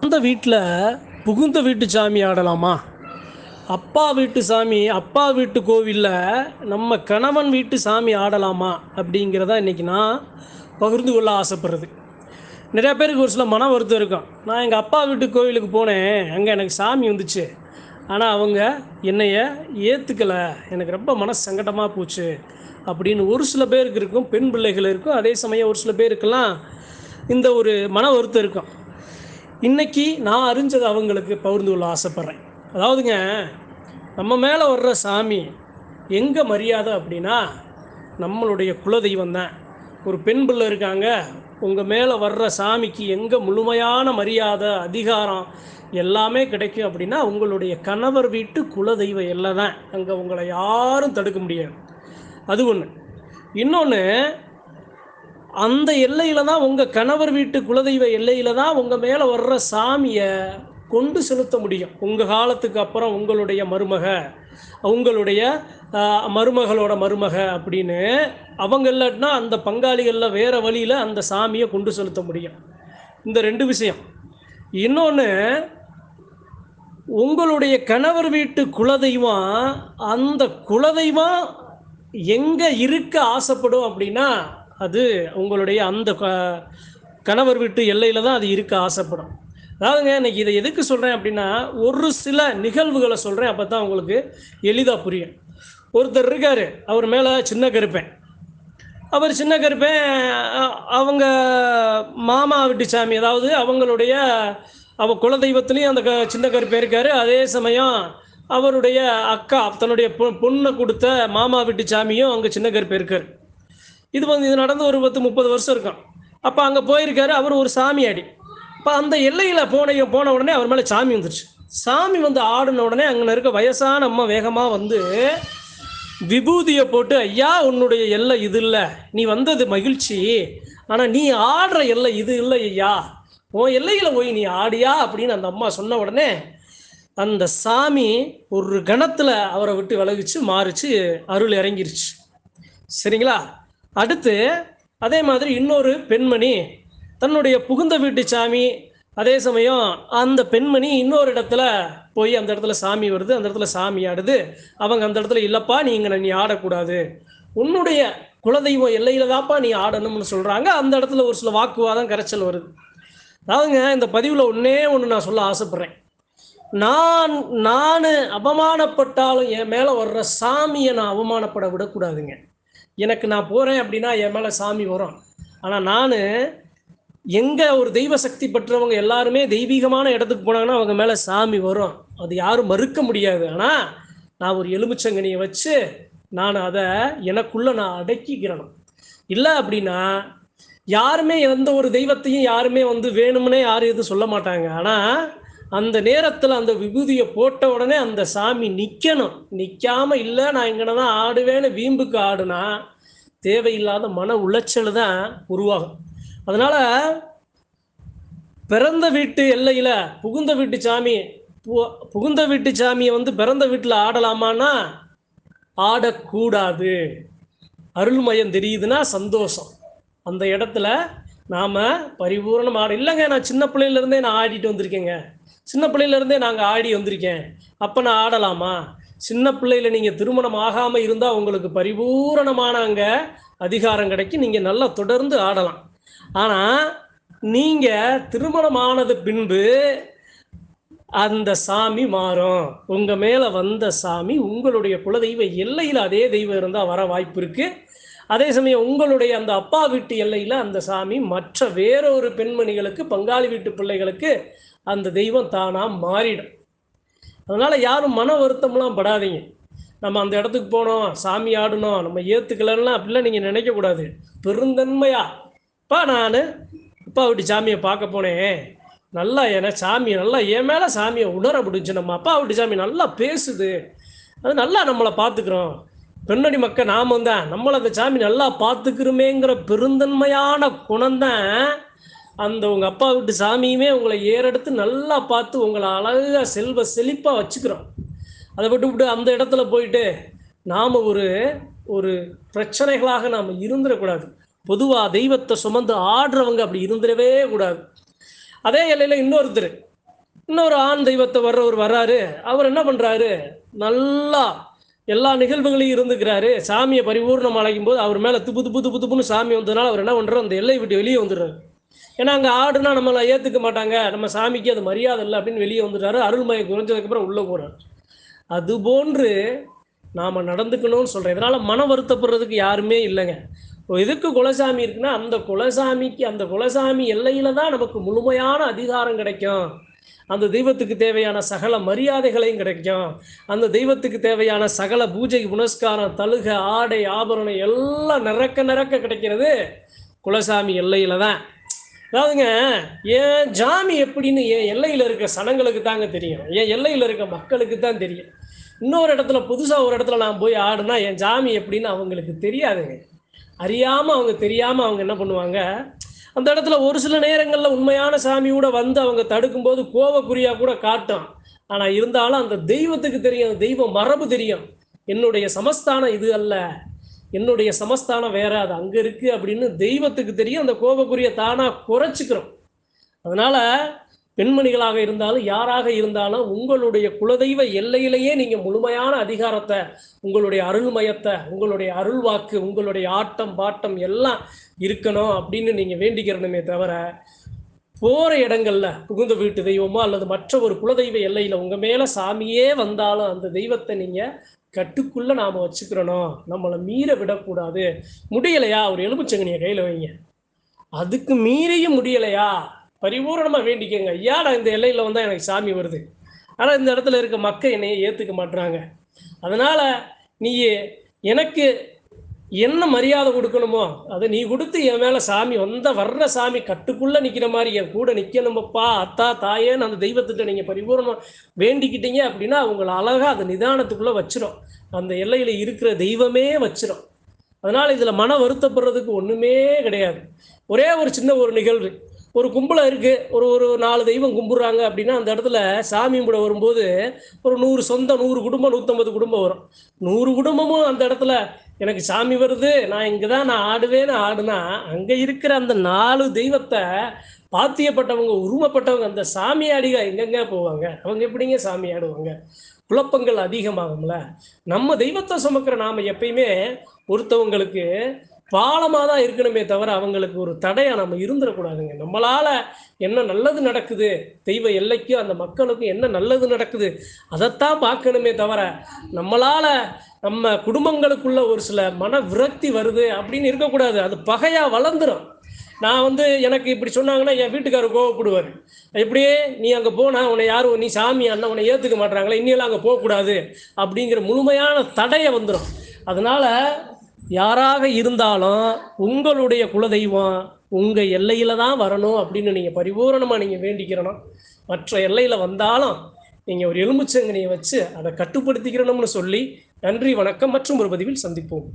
அந்த வீட்டில் புகுந்த வீட்டு சாமி ஆடலாமா? அப்பா வீட்டு சாமி அப்பா வீட்டு கோவிலில் நம்ம கணவன் வீட்டு சாமி ஆடலாமா? அப்படிங்கிறத இன்றைக்கி நான் பகிர்ந்து கொள்ள ஆசைப்படுறது. நிறையா பேருக்கு ஒரு சில மன வருத்தம் இருக்கும். நான் எங்கள் அப்பா வீட்டு கோவிலுக்கு போனேன். அங்கே எனக்கு சாமி வந்துச்சு. ஆனால் அவங்க என்னைய ஏற்றுக்கலை எனக்கு ரொம்ப மன சங்கடமாக போச்சு அப்படின்னு ஒரு சில பேருக்கு இருக்கும். பெண் பிள்ளைகள் இருக்கும். அதே சமயம் ஒரு சில பேருக்கெல்லாம் இந்த ஒரு மன வருத்தம் இருக்கும். இன்றைக்கி நான் அறிஞ்சதை அவங்களுக்கு பகிர்ந்து கொள்ள ஆசைப்பட்றேன். அதாவதுங்க நம்ம மேலே வர்ற சாமி எங்கே மரியாதை அப்படின்னா நம்மளுடைய குலதெய்வம் தான். ஒரு பெண் பிள்ளை இருக்காங்க உங்கள் மேலே வர்ற சாமிக்கு எங்கே முழுமையான மரியாதை அதிகாரம் எல்லாமே கிடைக்கும் அப்படின்னா உங்களுடைய கணவர் வீட்டு குலதெய்வ எல்லாம் தான். அங்கே உங்களை யாரும் தடுக்க முடியாது. அது ஒன்று இன்னொன்று அந்த எல்லையில் தான் உங்கள் கணவர் வீட்டு குலதெய்வ எல்லையில தான் உங்கள் மேலே வர்ற சாமியை கொண்டு செலுத்த முடியும். உங்கள் காலத்துக்கு அப்புறம் உங்களுடைய மருமக உங்களுடைய மருமகளோட மருமக அப்படின்னு அவங்க இல்லாட்டினா அந்த பங்காளிகளில் வேறு வழியில் அந்த சாமியை கொண்டு செலுத்த முடியும். இந்த ரெண்டு விஷயம். இன்னொன்று உங்களுடைய கணவர் வீட்டு குலதெய்வம் அந்த குலதெய்வம் எங்கே இருக்க ஆசைப்படும் அப்படின்னா அது உங்களுடைய அந்த க- கணவர் வீட்டு எல்லையில் தான் அது இருக்க ஆசைப்படும். அதாவதுங்க இன்னைக்கு இதை எதுக்கு சொல்கிறேன் அப்படின்னா ஒரு சில நிகழ்வுகளை சொல்கிறேன் அப்போ தான் உங்களுக்கு எளிதாக புரியும். ஒருத்தர் இருக்கார் அவர் மேலே சின்ன கருப்பேன். அவர் சின்ன கருப்பேன் அவங்க மாமா வீட்டு சாமி அதாவது அவங்களுடைய அவ குலதெய்வத்துலேயும் அந்த க சின்ன கருப்பேன் இருக்கார். அதே சமயம் அவருடைய அக்கா தன்னுடைய பொ பொண்ணை கொடுத்த மாமா வீட்டு சாமியும் அங்கே சின்ன கருப்பேன் இருக்கார். இது வந்து இது நடந்து ஒரு பத்து முப்பது வருஷம் இருக்கும். அப்போ அங்கே போயிருக்காரு அவர் ஒரு சாமியாடி இப்போ அந்த எல்லையில் போன போன உடனே அவர் மேலே சாமி வந்துருச்சு. சாமி வந்து ஆடின உடனே அங்கே இருக்க வயசான அம்மா வேகமாக வந்து விபூதியை போட்டு ஐயா உன்னுடைய எல்லை இது இல்லை. நீ வந்தது மகிழ்ச்சி. ஆனால் நீ ஆடுற எல்லை இது இல்லை ஐயா. உன் எல்லையில் போய் நீ ஆடியா? அப்படின்னு அந்த அம்மா சொன்ன உடனே அந்த சாமி ஒரு கணத்தில் அவரை விட்டு விலகிச்சு மாறிச்சு அருள் இறங்கிருச்சு. சரிங்களா? அடுத்து அதே மாதிரி இன்னொரு பெண்மணி தன்னுடைய புகுந்த வீட்டு சாமி. அதே சமயம் அந்த பெண்மணி இன்னொரு இடத்துல போய் அந்த இடத்துல சாமி வருது அந்த இடத்துல சாமி ஆடுது. அவங்க அந்த இடத்துல இல்லைப்பா நீ இங்கே நீ ஆடக்கூடாது. உன்னுடைய குலதெய்வம் எல்லையில தான்ப்பா நீ ஆடணும்னு சொல்கிறாங்க அந்த இடத்துல ஒரு சில வாக்குவாதம் கரைச்சல் வருது. அதாவதுங்க இந்த பதிவில் ஒன்றே ஒன்று நான் சொல்ல ஆசைப்பட்றேன். நான் நான் அவமானப்பட்டாலும் என் மேலே வர்ற சாமியை நான் அவமானப்பட விடக்கூடாதுங்க. எனக்கு நான் போகிறேன் அப்படின்னா என் மேலே சாமி வரும். ஆனால் நான் எங்கே ஒரு தெய்வ சக்தி பெற்றவங்க எல்லாருமே தெய்வீகமான இடத்துக்கு போனாங்கன்னா அவங்க மேலே சாமி வரும். அது யாரும் மறுக்க முடியாது. ஆனால் நான் ஒரு எலுமிச்சங்கனியை வச்சு நான் அதை எனக்குள்ளே நான் அடக்கிக்கிறணும் இல்லை அப்படின்னா யாருமே எந்த ஒரு தெய்வத்தையும் யாருமே வந்து வேணும்னே யாரும் எதுவும் சொல்ல மாட்டாங்க. ஆனால் அந்த நேரத்தில் அந்த விபூதியை போட்ட உடனே அந்த சாமி நிற்கணும் நிற்காம இல்லை நான் இங்கே தான் ஆடுவேன்னு வீம்புக்கு ஆடுனா தேவையில்லாத மன உளைச்சல் தான் உருவாகும். அதனால் பிறந்த வீட்டு எல்லையில் புகுந்த வீட்டு சாமி பு- புகுந்த வீட்டு சாமியை வந்து பிறந்த வீட்டில் ஆடலாமான்னா ஆடக்கூடாது. அருள்மயம் தெரியுதுன்னா சந்தோஷம். அந்த இடத்துல நாம் பரிபூரணம் ஆட இல்லைங்க நான் சின்ன பிள்ளையிலேருந்தே நான் ஆடிட்டு வந்திருக்கேங்க. சின்ன பிள்ளையிலேருந்தே நாங்கள் ஆடி வந்திருக்கேன். அப்போ நான் ஆடலாமா? சின்ன பிள்ளையில நீங்கள் திருமணம் ஆகாமல் இருந்தால் உங்களுக்கு பரிபூரணமான அங்கே அதிகாரம் கிடைக்கும் நீங்கள் நல்லா தொடர்ந்து ஆடலாம். ஆனால் நீங்கள் திருமணம் ஆனது பின்பு அந்த சாமி மாறும். உங்க மேல வந்த சாமி உங்களுடைய குலதெய்வ எல்லையில் அதே தெய்வம் இருந்தால் வர வாய்ப்பு இருக்கு. அதே சமயம் உங்களுடைய அந்த அப்பா வீட்டு எல்லையில் அந்த சாமி மற்ற வேறொரு பெண்மணிகளுக்கு பங்காளி வீட்டு பிள்ளைகளுக்கு அந்த தெய்வம் தானாக மாறிடும். அதனால் யாரும் மன வருத்தம்லாம் படாதீங்க. நம்ம அந்த இடத்துக்கு போனோம் சாமி ஆடணும் நம்ம ஏற்றுக்கலன்னா அப்படிலாம் நீங்கள் நினைக்கக்கூடாது பெருந்தன்மையா. அப்பா நான் அப்பா வீட்டு சாமியை பார்க்க போனேன். நல்லா என சாமி நல்லா என் மேலே சாமியை உணர முடிஞ்சு நம்ம அப்பா விட்டு சாமி நல்லா பேசுது. அது நல்லா நம்மளை பார்த்துக்கிறோம். பெண்ணடி மக்கள் நாம தான் நம்மளை அந்த சாமி நல்லா பார்த்துக்கிறோமேங்கிற பெருந்தன்மையான குணம்தான் அந்த உங்கள் அப்பா வீட்டு சாமியுமே உங்களை ஏறெடுத்து நல்லா பார்த்து உங்களை அழகாக செல்வ செழிப்பாக வச்சுக்கிறோம் அதை விட்டு விட்டு அந்த இடத்துல போயிட்டு நாம் ஒரு ஒரு பிரச்சனைகளாக நாம் இருந்துடக்கூடாது. பொதுவாக தெய்வத்தை சுமந்து ஆடுறவங்க அப்படி இருந்துடவே கூடாது. அதே எல்லையில் இன்னொருத்தர் இன்னொரு ஆண் தெய்வத்தை வர்றவர் வர்றாரு அவர் என்ன பண்ணுறாரு நல்லா எல்லா நிகழ்வுகளையும் இருந்துக்கிறாரு. சாமியை பரிபூர்ணம் அழைக்கும் போது அவர் மேலே துப்பு துப்பு துப்பு துப்புன்னு சாமி வந்ததுனால அவர் என்ன பண்ணுறாரு அந்த எல்லை விட்டு வெளியே வந்துடுறாரு. ஏன்னா அங்கே ஆடுனா நம்மளை ஏற்றுக்க மாட்டாங்க. நம்ம சாமிக்கு அது மரியாதை இல்லை அப்படின்னு வெளியே வந்துட்டாரு. அருள்மயம் குறைஞ்சதுக்கப்புறம் உள்ளே போகிறார் அது போன்று நாம் நடந்துக்கணும்னு சொல்கிறேன் இதனால் மன வருத்தப்படுறதுக்கு யாருமே இல்லைங்க. எதுக்கு குலசாமி இருக்குன்னா அந்த குலசாமிக்கு அந்த குலசாமி எல்லையில் தான் நமக்கு முழுமையான அதிகாரம் கிடைக்கும். அந்த தெய்வத்துக்கு தேவையான சகல மரியாதைகளையும் கிடைக்கும். அந்த தெய்வத்துக்கு தேவையான சகல பூஜை புனஸ்காரம் தழுக ஆடை ஆபரணம் எல்லாம் நிறக்க நிறக்க கிடைக்கிறது குலசாமி எல்லையில் தான். அதாவதுங்க என் ஜாமி எப்படின்னு என் எல்லையில் இருக்க சனங்களுக்கு தாங்க தெரியும். என் எல்லையில் இருக்க மக்களுக்கு தான் தெரியும். இன்னொரு இடத்துல புதுசாக ஒரு இடத்துல நான் போய் ஆடுனா என் ஜாமி எப்படின்னு அவங்களுக்கு தெரியாதுங்க. அறியாமல் அவங்க தெரியாமல் அவங்க என்ன பண்ணுவாங்க? அந்த இடத்துல ஒரு சில நேரங்களில் உண்மையான சாமி கூட வந்து அவங்க தடுக்கும்போது கோவக்குறியாக கூட காட்டும். ஆனால் இருந்தாலும் அந்த தெய்வத்துக்கு தெரியும் அந்த தெய்வ மரபு தெரியும். என்னுடைய சமஸ்தானம் இது அல்ல. என்னுடைய சமஸ்தானம் வேற அது அங்கே இருக்கு அப்படின்னு தெய்வத்துக்கு தெரியும். அந்த கோபக்குரிய தானாக குறைச்சிக்கிறோம். அதனால பெண்மணிகளாக இருந்தாலும் யாராக இருந்தாலும் உங்களுடைய குலதெய்வ எல்லையிலேயே நீங்க முழுமையான அதிகாரத்தை உங்களுடைய அருள்மயத்தை உங்களுடைய அருள்வாக்கு உங்களுடைய ஆட்டம் பாட்டம் எல்லாம் இருக்கணும் அப்படின்னு நீங்க வேண்டிக்கிறணுமே தவிர போகிற இடங்கள்ல புகுந்த வீட்டு தெய்வமோ அல்லது மற்ற ஒரு குலதெய்வ எல்லையில் உங்கள் மேலே சாமியே வந்தாலும் அந்த தெய்வத்தை நீங்கள் கட்டுக்குள்ளே நாம் வச்சுக்கிறணும். நம்மளை மீற விடக்கூடாது. முடியலையா? ஒரு எலுமிச்சங்கனிய கையில் வைங்க. அதுக்கு மீறியும் முடியலையா? பரிபூரணமா வேண்டிக்கங்க. நான் இந்த எல்லையில் வந்தால் எனக்கு சாமி வருது. ஆனால் இந்த இடத்துல இருக்க மக்கள் என்னைய ஏற்றுக்க மாட்றாங்க. அதனால் நீ எனக்கு என்ன மரியாதை கொடுக்கணுமோ அதை நீ கொடுத்து என் மேலே சாமி வந்த வர்ற சாமி கட்டுக்குள்ளே நிற்கிற மாதிரி என் கூட நிக்கணுமப்பா அத்தா தாயேன்னு அந்த தெய்வத்திட்ட நீங்கள் பரிபூர்ணமாக வேண்டிக்கிட்டீங்க அப்படின்னா அவங்கள அழகாக அதை நிதானத்துக்குள்ளே வச்சிரும். அந்த எல்லையில் இருக்கிற தெய்வமே வச்சிரும். அதனால் இதில் மன வருத்தப்படுறதுக்கு ஒன்றுமே கிடையாது. ஒரே ஒரு சின்ன ஒரு நிகழ்வு. ஒரு கும்பலம் இருக்குது ஒரு ஒரு நாலு தெய்வம் கும்பிட்றாங்க அப்படின்னா அந்த இடத்துல சாமி கும்பிட வரும்போது ஒரு நூறு சொந்த நூறு குடும்பம் நூற்றம்பது குடும்பம் வரும். நூறு குடும்பமும் அந்த இடத்துல எனக்கு சாமி வருது நான் இங்கே தான் நான் ஆடுவேன்னு ஆடுனா அங்கே இருக்கிற அந்த நாலு தெய்வத்தை பாத்தியப்பட்டவங்க உருவப்பட்டவங்க அந்த சாமியாடிக எங்கெங்க போவாங்க? அவங்க எப்படிங்க சாமி ஆடுவாங்க? குழப்பங்கள் அதிகமாகும்ல. நம்ம தெய்வத்தை சுமக்கிற நாம எப்பயுமே ஒருத்தவங்களுக்கு பாலமாக தான் இருக்கணுமே தவிர அவங்களுக்கு ஒரு தடையாக நம்ம இருந்துடக்கூடாதுங்க. நம்மளால் என்ன நல்லது நடக்குது? தெய்வ எல்லைக்கும் அந்த மக்களுக்கும் என்ன நல்லது நடக்குது? அதைத்தான் பார்க்கணுமே தவிர நம்மளால் நம்ம குடும்பங்களுக்குள்ள ஒரு சில மன விரக்தி வருது அப்படின்னு இருக்கக்கூடாது. அது பகையாக வளர்ந்துரும். நான் வந்து எனக்கு இப்படி சொன்னாங்கன்னா என் வீட்டுக்காரர் கோவப்படுவார். எப்படியே நீ அங்கே போனால் உன்னை யாரும் நீ சாமி அண்ணன் உன்னை ஏற்றுக்க மாட்டாங்களே இன்னியெல்லாம் அங்கே போகக்கூடாது அப்படிங்கிற முழுமையான தடையை வந்துடும் அதனால் யாராக இருந்தாலும் உங்களுடைய குலதெய்வம் உங்கள் எல்லையில் தான் வரணும் அப்படின்னு நீங்கள் பரிபூரணமாக நீங்கள் வேண்டிக்கிறணும். மற்ற எல்லையில் வந்தாலும் நீங்கள் ஒரு எலும்புச்சங்கனியை வச்சு அதை கட்டுப்படுத்திக்கிறணும்னு சொல்லி நன்றி வணக்கம் மற்றும் ஒரு பதிவில் சந்திப்போம்.